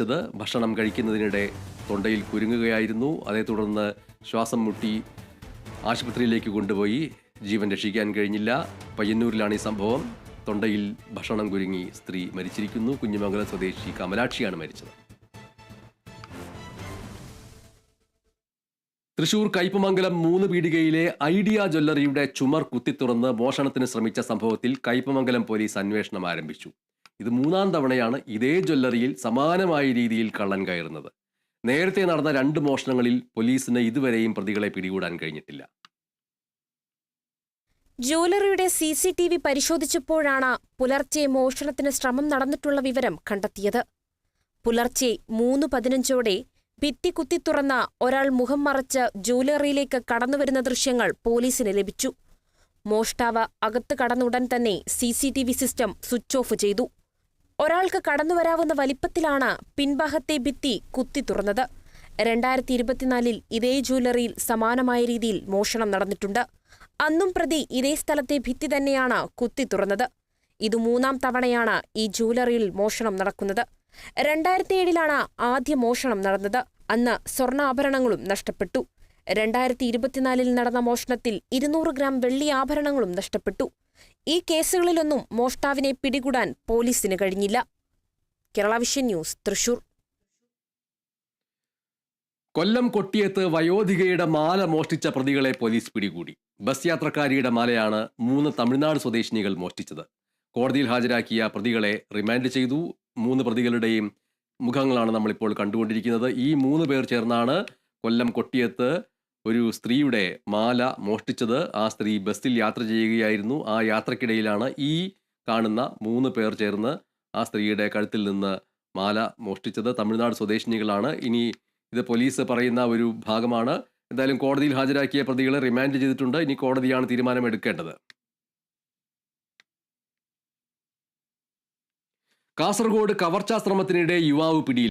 മരിച്ചത് ഭക്ഷണം കഴിക്കുന്നതിനിടെ തൊണ്ടയിൽ കുരുങ്ങുകയായിരുന്നു. അതേ തുടർന്ന് ശ്വാസം മുട്ടി ആശുപത്രിയിലേക്ക് കൊണ്ടുപോയി. ജീവൻ രക്ഷിക്കാൻ കഴിഞ്ഞില്ല. പയ്യന്നൂരിലാണ് ഈ സംഭവം. തൊണ്ടയിൽ ഭക്ഷണം കുരുങ്ങി സ്ത്രീ മരിച്ചിരിക്കുന്നു. കുഞ്ഞിമംഗലം സ്വദേശി കമലാക്ഷിയാണ് മരിച്ചത്. തൃശൂർ കയ്പമംഗലം മൂന്ന് പീടികയിലെ ഐഡിയ ജ്വല്ലറിയുടെ ചുമർ കുത്തിത്തുറന്ന് മോഷണത്തിന് ശ്രമിച്ച സംഭവത്തിൽ കയ്പമംഗലം പോലീസ് അന്വേഷണം ആരംഭിച്ചു. ഇത് മൂന്നാം തവണയാണ് ഇതേ ജ്വല്ലറിയിൽ സമാനമായ രീതിയിൽ കള്ളൻ കയറുന്നത്. നേരത്തെ നടന്ന രണ്ട് മോഷണങ്ങളിൽ പോലീസിന് ഇതുവരെയും പ്രതികളെ പിടികൂടാൻ കഴിഞ്ഞിട്ടില്ല. ജ്വല്ലറിയുടെ സി സി ടി വി പരിശോധിച്ചപ്പോഴാണ് പുലർച്ചെ മോഷണത്തിന് ശ്രമം നടന്നിട്ടുള്ള വിവരം കണ്ടെത്തിയത്. പുലർച്ചെ മൂന്ന് പതിനഞ്ചോടെ ഭിത്തി കുത്തി തുറന്ന ഒരാൾ മുഖം മറച്ച് ജ്വല്ലറിയിലേക്ക് കടന്നുവരുന്ന ദൃശ്യങ്ങൾ പോലീസിന് ലഭിച്ചു. മോഷ്ടാവ് അകത്ത് കടന്നുടൻ തന്നെ സി സിസ്റ്റം സ്വിച്ച് ഓഫ് ചെയ്തു. ഒരാൾക്ക് കടന്നുവരാവുന്ന വലിപ്പത്തിലാണ് പിൻഭാഗത്തെ ഭിത്തി കുത്തി തുറന്നത്. രണ്ടായിരത്തി ഇരുപത്തിനാലിൽ ഇതേ ജ്വല്ലറിയിൽ സമാനമായ രീതിയിൽ മോഷണം നടന്നിട്ടുണ്ട്. അന്നും പ്രതി ഇതേ സ്ഥലത്തെ ഭിത്തി തന്നെയാണ് കുത്തി തുറന്നത്. ഇത് മൂന്നാം തവണയാണ് ഈ ജ്വല്ലറിയിൽ മോഷണം നടക്കുന്നത്. രണ്ടായിരത്തി ഏഴിലാണ് ആദ്യ മോഷണം നടന്നത്. അന്ന് സ്വർണാഭരണങ്ങളും നഷ്ടപ്പെട്ടു. രണ്ടായിരത്തി ഇരുപത്തിനാലിൽ നടന്ന മോഷണത്തിൽ ഇരുന്നൂറ് ഗ്രാം വെള്ളി ആഭരണങ്ങളും നഷ്ടപ്പെട്ടു. ഈ കേസുകളിലൊന്നും മോഷ്ടാവിനെ പിടികൂടാൻ പോലീസിന് കഴിഞ്ഞില്ല. Kerala vision news Thrissur. കൊല്ലം കൊട്ടിയത്ത് വയോധികയുടെ മാല മോഷ്ടിച്ച പ്രതികളെ പോലീസ് പിടികൂടി. ബസ് യാത്രക്കാരിയുടെ മാലയാണ് മൂന്ന് തമിഴ്നാട് സ്വദേശിനികൾ മോഷ്ടിച്ചത്. കോടതിയിൽ ഹാജരാക്കിയ പ്രതികളെ റിമാൻഡ് ചെയ്തു. മൂന്ന് പ്രതികളുടെയും മുഖങ്ങളാണ് നമ്മളിപ്പോൾ കണ്ടുകൊണ്ടിരിക്കുന്നത്. ഈ മൂന്ന് പേർ ചേർന്നാണ് കൊല്ലം കൊട്ടിയത്ത് ഒരു സ്ത്രീയുടെ മാല മോഷ്ടിച്ചത് ആ സ്ത്രീ ബസ്സിൽ യാത്ര ചെയ്യുകയായിരുന്നു. ആ യാത്രക്കിടയിലാണ് ഈ കാണുന്ന മൂന്ന് പേർ ചേർന്ന് ആ സ്ത്രീയുടെ കഴുത്തിൽ നിന്ന് മാല മോഷ്ടിച്ചത്. തമിഴ്നാട് സ്വദേശിനികളാണ്. ഇനി ഇത് പോലീസ് പറയുന്ന ഒരു ഭാഗമാണ്. എന്തായാലും കോടതിയിൽ ഹാജരാക്കിയ പ്രതികളെ റിമാൻഡ് ചെയ്തിട്ടുണ്ട്. ഇനി കോടതിയാണ് തീരുമാനമെടുക്കേണ്ടത്. കാസർഗോഡ് കവർച്ചാ ശ്രമത്തിനിടെ യുവാവ് പിടിയിൽ